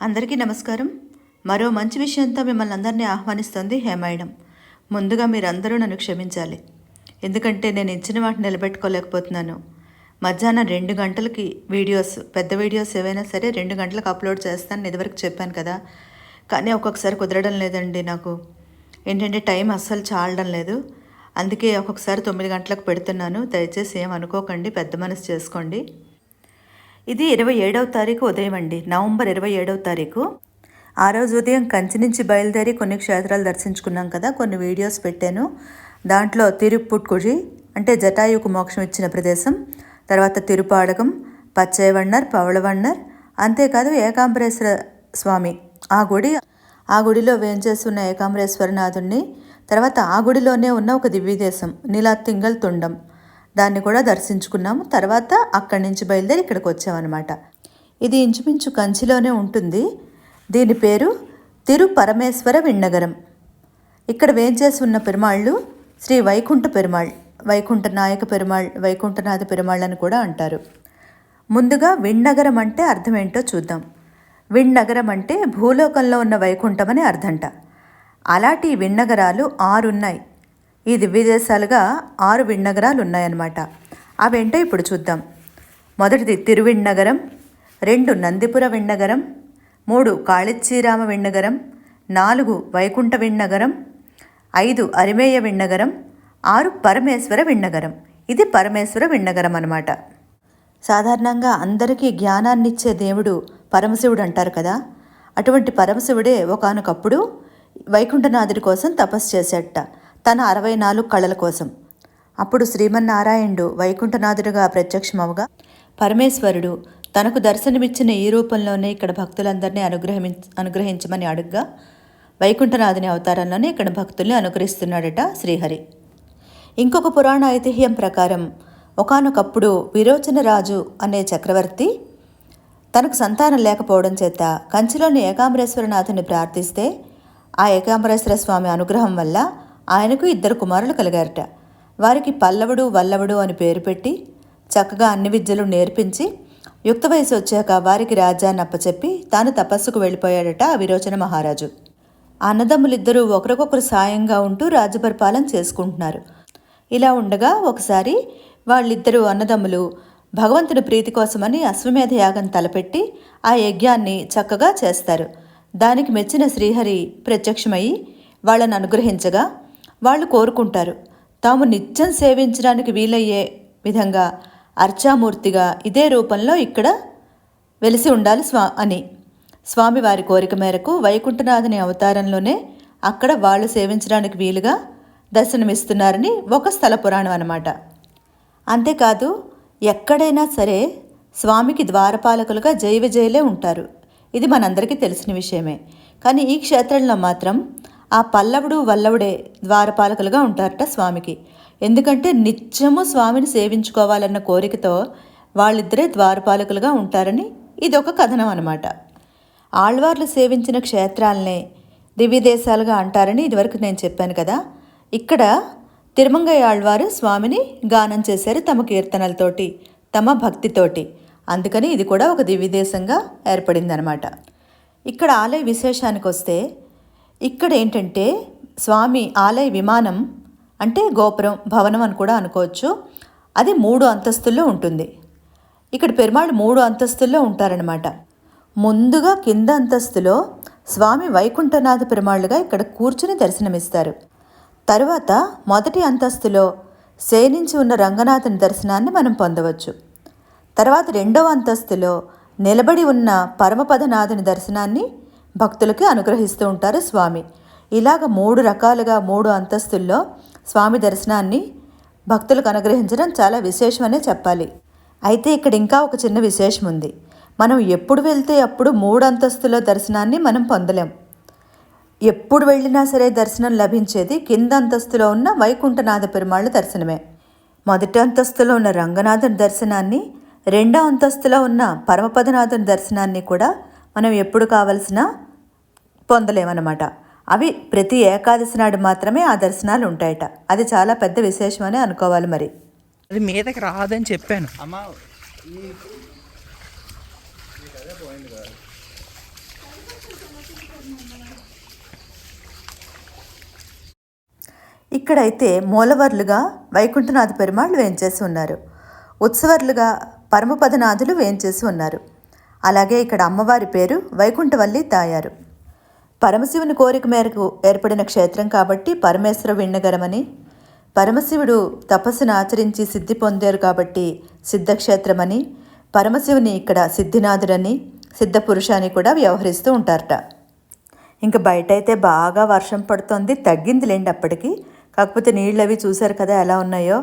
అందరికీ నమస్కారం. మరో మంచి విషయంతో మిమ్మల్ని అందరినీ ఆహ్వానిస్తుంది హేమాయణం ముందుగా మీరందరూ నన్ను క్షమించాలి. ఎందుకంటే నేను ఇచ్చిన వాటిని నిలబెట్టుకోలేకపోతున్నాను. మధ్యాహ్నం రెండు గంటలకి వీడియోస్ పెద్ద వీడియోస్ ఏవైనా సరే రెండు గంటలకు అప్లోడ్ చేస్తాను ఇదివరకు చెప్పాను కదా. కానీ ఒక్కొక్కసారి కుదరడం లేదండి నాకు. ఏంటంటే టైం అస్సలు చాలడం లేదు. అందుకే ఒక్కొక్కసారి తొమ్మిది గంటలకు పెడుతున్నాను. దయచేసి ఏం అనుకోకండి పెద్ద మనసు చేసుకోండి. ఇది ఇరవై ఏడవ తారీఖు ఉదయం అండి. నవంబర్ ఇరవై ఏడవ తారీఖు. ఆ రోజు ఉదయం కంచి నుంచి బయలుదేరి కొన్ని క్షేత్రాలు దర్శించుకున్నాం కదా కొన్ని వీడియోస్ పెట్టాను. దాంట్లో తిరుప్పుట్కుడి అంటే జటాయుకు మోక్షం ఇచ్చిన ప్రదేశం తర్వాత తిరుపాడకం పచ్చయవన్నర్ పవళవన్నర్ అంతేకాదు ఏకాంబరేశ్వర స్వామి. ఆ గుడి ఆ గుడిలో వేంచేస్తున్న ఏకాంబరేశ్వరనాథుణ్ణి తర్వాత ఆ గుడిలోనే ఉన్న ఒక దివ్యదేశం నీలాతింగల్ తుండం. దాన్ని కూడా దర్శించుకున్నాము. తర్వాత అక్కడి నుంచి బయలుదేరి ఇక్కడికి వచ్చామన్నమాట. ఇది ఇంచుమించు కంచిలోనే ఉంటుంది. దీని పేరు తిరు పరమేశ్వర విన్నగరం ఇక్కడ వేంచేసి ఉన్న పెరుమాళ్ళు శ్రీ వైకుంఠ పెరుమాళ్ వైకుంఠ నాయక పెరుమాళ్ వైకుంఠనాథ పెరుమాళ్ అని కూడా అంటారు. ముందుగా విన్నగరం అంటే అర్థం ఏంటో చూద్దాం. విన్నగరం అంటే భూలోకంలో ఉన్న వైకుంఠం అని అర్థంట. అలాంటి విన్నగరాలు ఆరున్నాయి. ఈ దివ్యదేశాలుగా ఆరు విన్నగరాలు ఉన్నాయన్నమాట అవేంటో ఇప్పుడు చూద్దాం. మొదటిది తిరువిన్నగరం రెండు నందిపుర విన్నగరం మూడు కాళిచ్చీరామ విన్నగరం నాలుగు వైకుంఠ విన్నగరం ఐదు అరిమేయ విన్నగరం ఆరు పరమేశ్వర విన్నగరం. ఇది పరమేశ్వర విన్నగరం అనమాట సాధారణంగా అందరికీ జ్ఞానాన్నిచ్చే దేవుడు పరమశివుడు అంటారు కదా. అటువంటి పరమశివుడే ఒకనొకప్పుడు వైకుంఠనాథుడి కోసం తపస్సు చేసేట తన అరవై నాలుగు కళల కోసం. అప్పుడు శ్రీమన్నారాయణుడు వైకుంఠనాథుడిగా ప్రత్యక్షమవగా పరమేశ్వరుడు తనకు దర్శనమిచ్చిన ఈ రూపంలోనే ఇక్కడ భక్తులందరినీ అనుగ్రహమి అనుగ్రహించమని అడుగ్గా వైకుంఠనాథుని అవతారంలోనే ఇక్కడ భక్తుల్ని అనుగ్రహిస్తున్నాడట శ్రీహరి. ఇంకొక పురాణ ఐతిహ్యం ప్రకారం ఒకానొకప్పుడు విరోచనరాజు అనే చక్రవర్తి తనకు సంతానం లేకపోవడం చేత కంచిలోని ఏకాంబరేశ్వరనాథుని ప్రార్థిస్తే ఆ ఏకాంబరేశ్వర స్వామి అనుగ్రహం వల్ల ఆయనకు ఇద్దరు కుమారులు కలిగారట. వారికి పల్లవుడు వల్లవుడు అని పేరు పెట్టి చక్కగా అన్ని విద్యలు నేర్పించి యుక్త వయసు వచ్చాక వారికి రాజ్యాన్ని అప్పచెప్పి తాను తపస్సుకు వెళ్ళిపోయాడట విరోచన మహారాజు. అన్నదమ్ములిద్దరూ ఒకరికొకరు సాయంగా ఉంటూ రాజ్యపరిపాలన చేసుకుంటున్నారు. ఇలా ఉండగా ఒకసారి వాళ్ళిద్దరూ అన్నదమ్ములు భగవంతుని ప్రీతి కోసమని అశ్వమేధ యాగం తలపెట్టి ఆ యజ్ఞాన్ని చక్కగా చేస్తారు. దానికి మెచ్చిన శ్రీహరి ప్రత్యక్షమై వాళ్ళను అనుగ్రహించగా వాళ్ళు కోరుకుంటారు. తాము నిత్యం సేవించడానికి వీలయ్యే విధంగా అర్చామూర్తిగా ఇదే రూపంలో ఇక్కడ వెలిసి ఉండాలి స్వా అని స్వామివారి కోరిక మేరకు వైకుంఠనాథుని అవతారంలోనే అక్కడ వాళ్ళు సేవించడానికి వీలుగా దర్శనమిస్తున్నారని ఒక స్థల పురాణం అన్నమాట. అంతేకాదు ఎక్కడైనా సరే స్వామికి ద్వారపాలకులుగా జై విజయలే ఉంటారు. ఇది మనందరికీ తెలిసిన విషయమే. కానీ ఈ క్షేత్రంలో మాత్రం ఆ పల్లవుడు వల్లవుడే ద్వారపాలకులుగా ఉంటారట స్వామికి. ఎందుకంటే నిత్యము స్వామిని సేవించుకోవాలన్న కోరికతో వాళ్ళిద్దరే ద్వారపాలకులుగా ఉంటారని ఇదొక కథనం అనమాట ఆళ్వార్లు సేవించిన క్షేత్రాలనే దివ్యదేశాలుగా అంటారని ఇదివరకు నేను చెప్పాను కదా. ఇక్కడ తిరుమంగయ్య ఆళ్వారు స్వామిని గానం చేశారు తమ కీర్తనలతోటి తమ భక్తితోటి. అందుకని ఇది కూడా ఒక దివ్యదేశంగా ఏర్పడిందనమాట. ఇక్కడ ఆలయ విశేషానికి వస్తే ఇక్కడ ఏంటంటే స్వామి ఆలయ విమానం అంటే గోపురం భవనం అని కూడా అనుకోవచ్చు. అది మూడు అంతస్తుల్లో ఉంటుంది. ఇక్కడ పెరుమాళ్ళు మూడు అంతస్తుల్లో ఉంటారనమాట. ముందుగా కింద అంతస్తులో స్వామి వైకుంఠనాథ పెరుమాళ్ళుగా ఇక్కడ కూర్చుని దర్శనమిస్తారు. తరువాత మొదటి అంతస్తులో శయనించి ఉన్న రంగనాథుని దర్శనాన్ని మనం పొందవచ్చు. తర్వాత రెండవ అంతస్తులో నిలబడి ఉన్న పరమపదనాథుని దర్శనాన్ని భక్తులకి అనుగ్రహిస్తూ ఉంటారు స్వామి. ఇలాగ మూడు రకాలుగా మూడు అంతస్తుల్లో స్వామి దర్శనాన్ని భక్తులకు అనుగ్రహించడం చాలా విశేషమనే చెప్పాలి. అయితే ఇక్కడ ఇంకా ఒక చిన్న విశేషం ఉంది. మనం ఎప్పుడు వెళ్తే అప్పుడు మూడు అంతస్తుల దర్శనాన్ని మనం పొందలేం. ఎప్పుడు వెళ్ళినా సరే దర్శనం లభించేది కింద అంతస్తులో ఉన్న వైకుంఠనాథ పెరుమాళ్ళ దర్శనమే. మొదటి అంతస్తులో ఉన్న రంగనాథుని దర్శనాన్ని రెండో అంతస్తులో ఉన్న పరమపదనాథుని దర్శనాన్ని కూడా మనం ఎప్పుడు కావలసిన పొందలేమన్నమాట. అవి ప్రతి ఏకాదశి నాడు మాత్రమే ఆ దర్శనాలు ఉంటాయట. అది చాలా పెద్ద విశేషమని అనుకోవాలి మరి. అది మీదకి రాదని చెప్పాను. అమ్మ ఈ ఇక్కడైతే మూలవర్లుగా వైకుంఠనాథ పెరుమాళ్ళు వేంచేసి ఉన్నారు. ఉత్సవర్లుగా పరమపదనాథులు వేంచేసి ఉన్నారు. అలాగే ఇక్కడ అమ్మవారి పేరు వైకుంఠవల్లి తాయారు. పరమశివుని కోరిక మేరకు ఏర్పడిన క్షేత్రం కాబట్టి పరమేశ్వర విన్నగరమని పరమశివుడు తపస్సును ఆచరించి సిద్ధి పొందారు కాబట్టి సిద్ధక్షేత్రమని పరమశివుని ఇక్కడ సిద్ధినాథుడని సిద్ధపురుష అని కూడా వ్యవహరిస్తూ ఉంటారట. ఇంకా బయటైతే బాగా వర్షం పడుతుంది తగ్గిందిలేండి అప్పటికి. కాకపోతే నీళ్ళు అవి చూశారు కదా ఎలా ఉన్నాయో.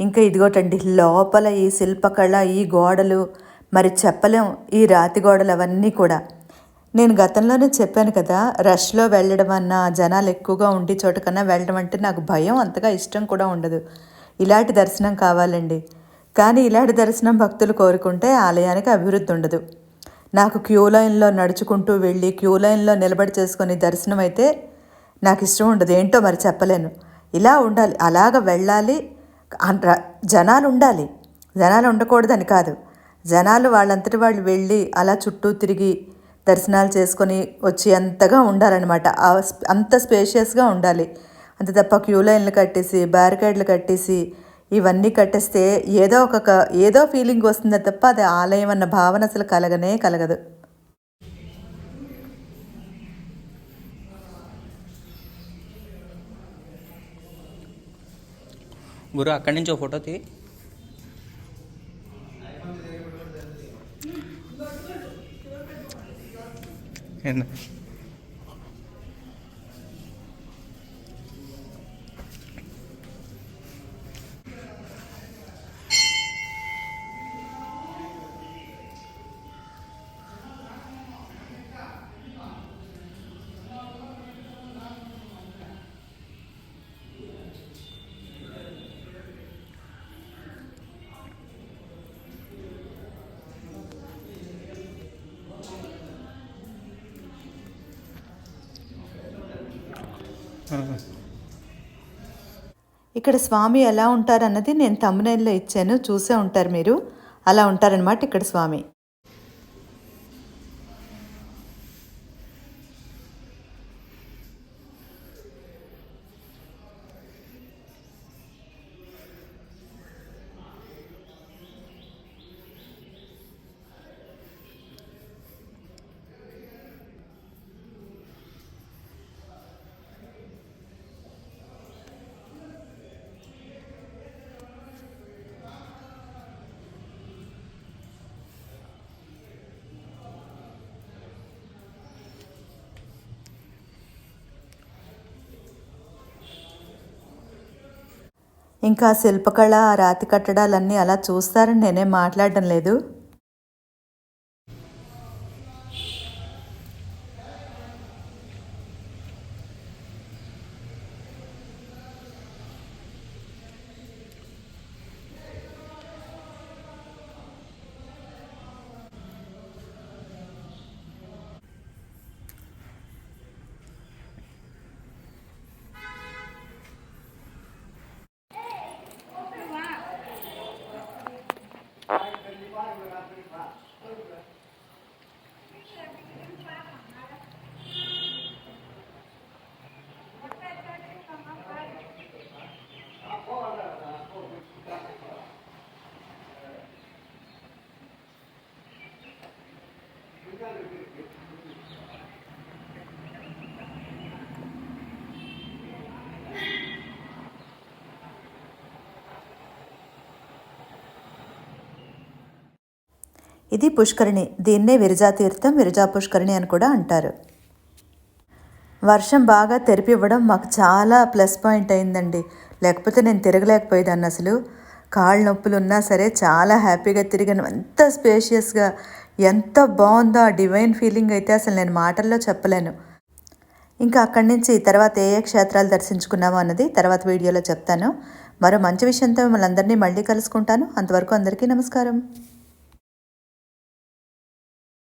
ఇంకా ఇదిగోటండి లోపల ఈ శిల్పకళ ఈ గోడలు మరి చెప్పలేం ఈ రాతి గోడలు అవన్నీ కూడా. నేను గతంలోనే చెప్పాను కదా రష్లో వెళ్ళడం అన్నా జనాలు ఎక్కువగా ఉండి చోట కన్నా వెళ్ళడం అంటే నాకు భయం అంతగా ఇష్టం కూడా ఉండదు. ఇలాంటి దర్శనం కావాలండి. కానీ ఇలాంటి దర్శనం భక్తులు కోరుకుంటే ఆలయానికి అభివృద్ధి ఉండదు. నాకు క్యూ లైన్లో నడుచుకుంటూ వెళ్ళి క్యూ లైన్లో నిలబడి చేసుకుని దర్శనం అయితే నాకు ఇష్టం ఉండదు. ఏంటో మరి చెప్పలేను. ఇలా ఉండాలి అలాగ వెళ్ళాలి జనాలు ఉండాలి జనాలు ఉండకూడదని కాదు. జనాలు వాళ్ళంతటి వాళ్ళు వెళ్ళి అలా చుట్టూ తిరిగి దర్శనాలు చేసుకొని వచ్చి అంతగా ఉండాలన్నమాట. అంత స్పేషియస్గా ఉండాలి. అంతే తప్ప క్యూ లైన్లు కట్టేసి బ్యారికేడ్లు కట్టేసి ఇవన్నీ కట్టేస్తే ఏదో ఒక క- ఏదో ఫీలింగ్ వస్తుంది తప్ప అది ఆలయం అన్న భావన అసలు కలగనే కలగదు. గురు అక్కడి నుంచి ఒక ఫోటో తీ ఏంది? ఇక్కడ స్వామి ఎలా ఉంటారన్నది నేను తమ్మునేల్లో ఇచ్చాను చూసే ఉంటారు మీరు. అలా ఉంటారనమాట ఇక్కడ స్వామి. ఇంకా శిల్పకళ రాతి కట్టడాలన్నీ అలా చూస్తారని నేనేం మాట్లాడడం లేదు. ఇది పుష్కరిణి. దీన్నే విరజా తీర్థం విరజా పుష్కరిణి అని కూడా అంటారు. వర్షం బాగా తెరిపివ్వడం మాకు చాలా ప్లస్ పాయింట్ అయిందండి. లేకపోతే నేను తిరగలేకపోయేదాన్ని అసలు. కాళ్ళ నొప్పులు ఉన్నా సరే చాలా హ్యాపీగా తిరిగాను. ఎంత స్పేషియస్గా ఎంత బాగుందో ఆ డివైన్ ఫీలింగ్ అయితే అసలు నేను మాటల్లో చెప్పలేను. ఇంకా అక్కడి నుంచి తర్వాత ఏ ఏ క్షేత్రాలు దర్శించుకున్నామో అన్నది తర్వాత వీడియోలో చెప్తాను. మరో మంచి విషయంతో మిమ్మల్ని అందరినీ మళ్ళీ కలుసుకుంటాను. అంతవరకు అందరికీ నమస్కారం.